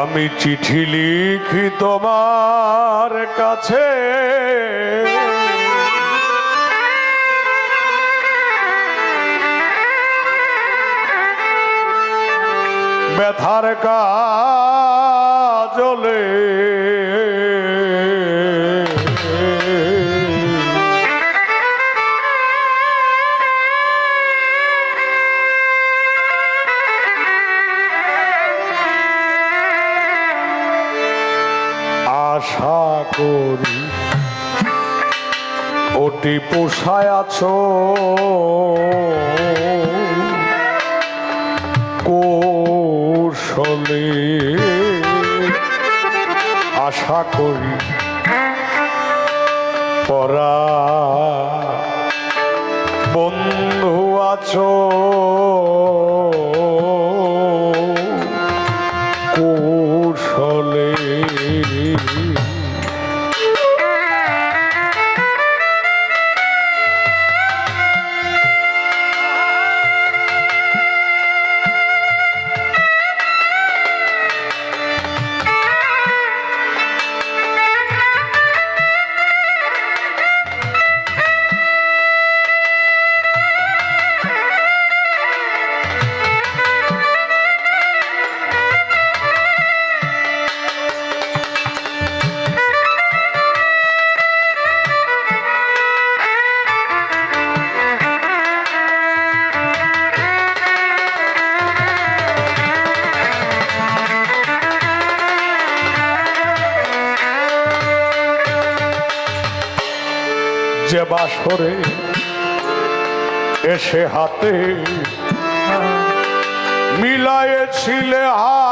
আমি চিঠি লিখি তোমার কাছে। ব্যথার কাজলে করি। পরা বন্ধু আছো। কৌশলে যে বাসরে এসে হাতে মিলায়েছিলে হাত।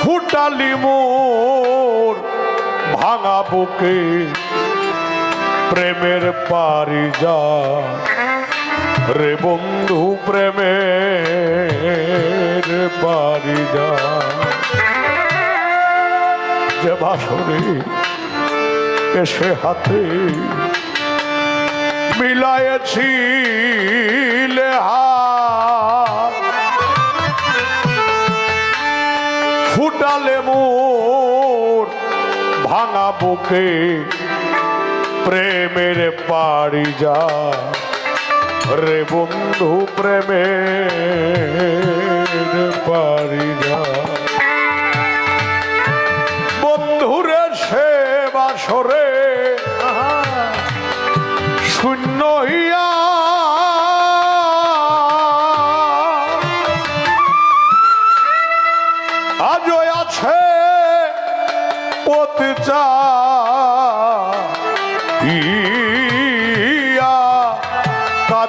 ফুটালি মোর ভাঙা বুকে প্রেমের পারি যা রে বন্ধু প্রেমের বাড়ি যা। যে বাসরে এসে হাতে মিলায়েছিলে হাত। ফুটালে মোর ভাঙা বুকে প্রেমের পাড়ি যা। রে বন্ধু প্রেমে পারি না। বন্ধুরে সে বাসরে শূন্য হইয়া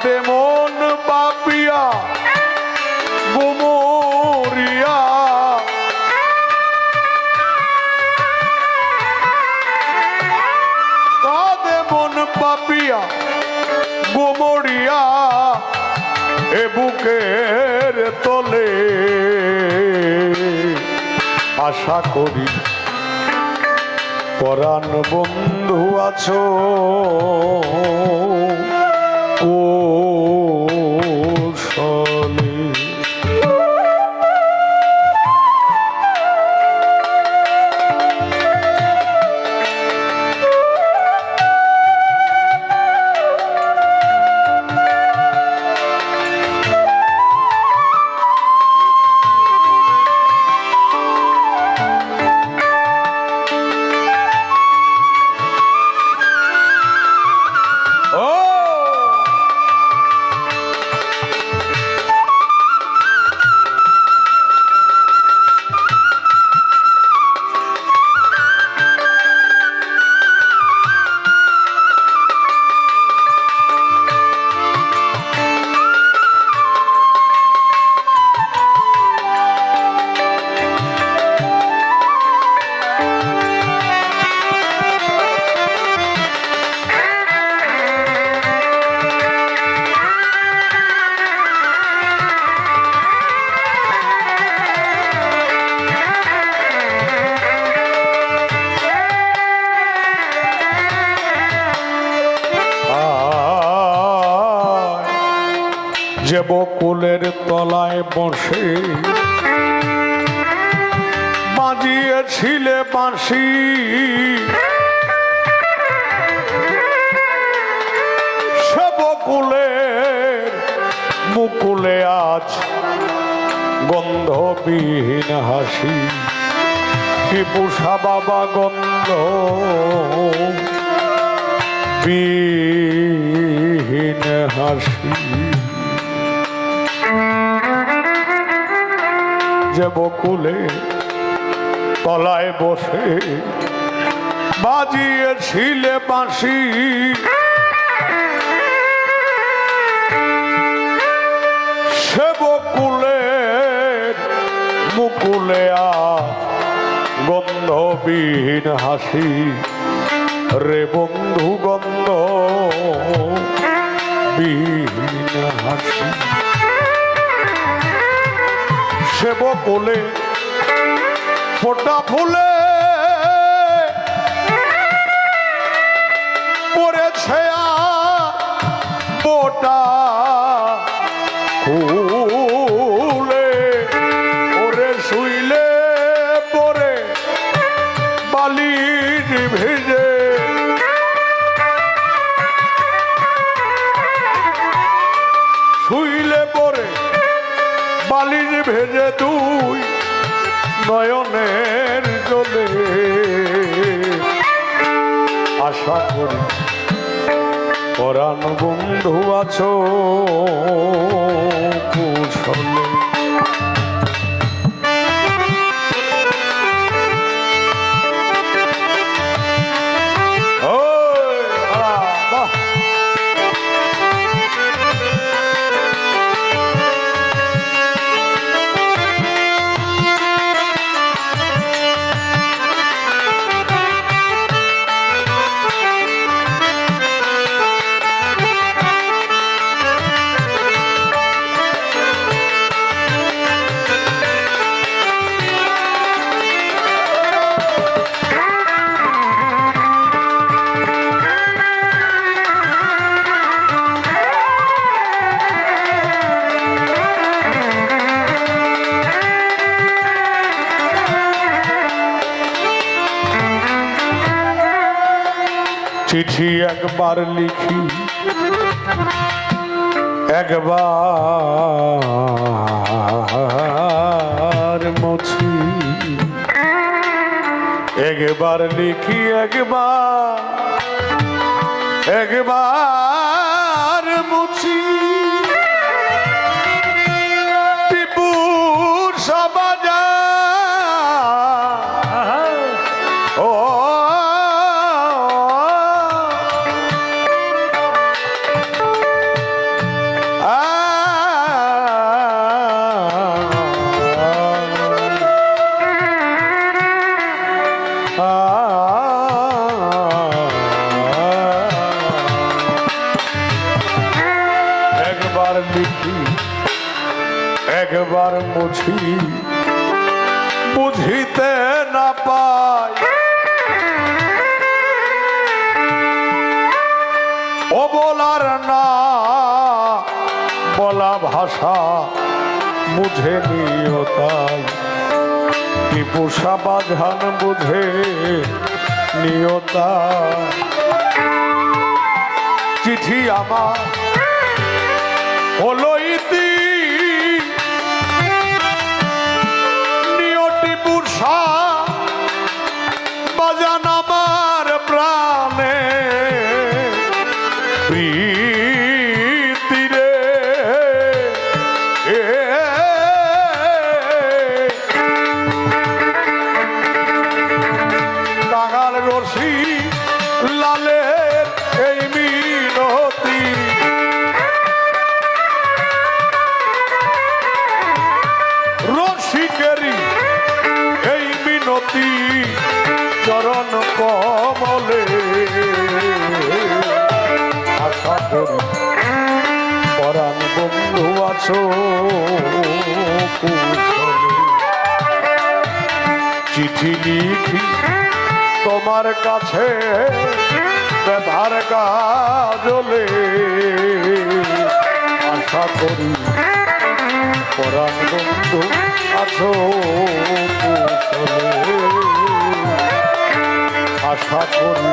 কাদে মন বাপিয়া গুমরিয়া। কাদে মন পাপিয়া, গুমরিয়া, এ বুকের তলে। আশা করি পরাণ বন্ধু আছো। কৌশলে বকুলের তলায় বসে। বাজিয়েছিলে বাঁশি। সে মুকুলে আজ গন্ধবিহীন হাসি। টিপুষা বাবা গন্ধ? বিহীন হাসি। যে বকুলে তলায় বসে বাজিয়েছিলে বাঁশি। সে বকুলের মুকুলে গন্ধবিহীন হাসি। রে বন্ধু গন্ধ, বিহীন হাসি। সে বলে ফোটা ফুলে পড়েছে বোটা ফুলে। বালির ভেজে তুই নয়নের জলে। আশা করি পরাণ বন্ধু আছো কুশলে। চিঠি একবার লিখি। একবার মুছি। একবার লিখি একবার একবার মুছি। একবার মুছি বুঝিতে না পাই। ও বলার না, বলা ভাষা বুঝে নিও তাই। টিপুষা বাঁধান বুঝে নিও চিঠি আমার হলো ইতি প্রীতিরে। এ টাঙার রশি লালের এই মিনতি। রসিকেরি এই মিনতি চরণ কমলে চিঠি লিখি তোমার কাছে ব্যথার কাজলে। আশা করি পরাণ বন্ধু আছো আশা করি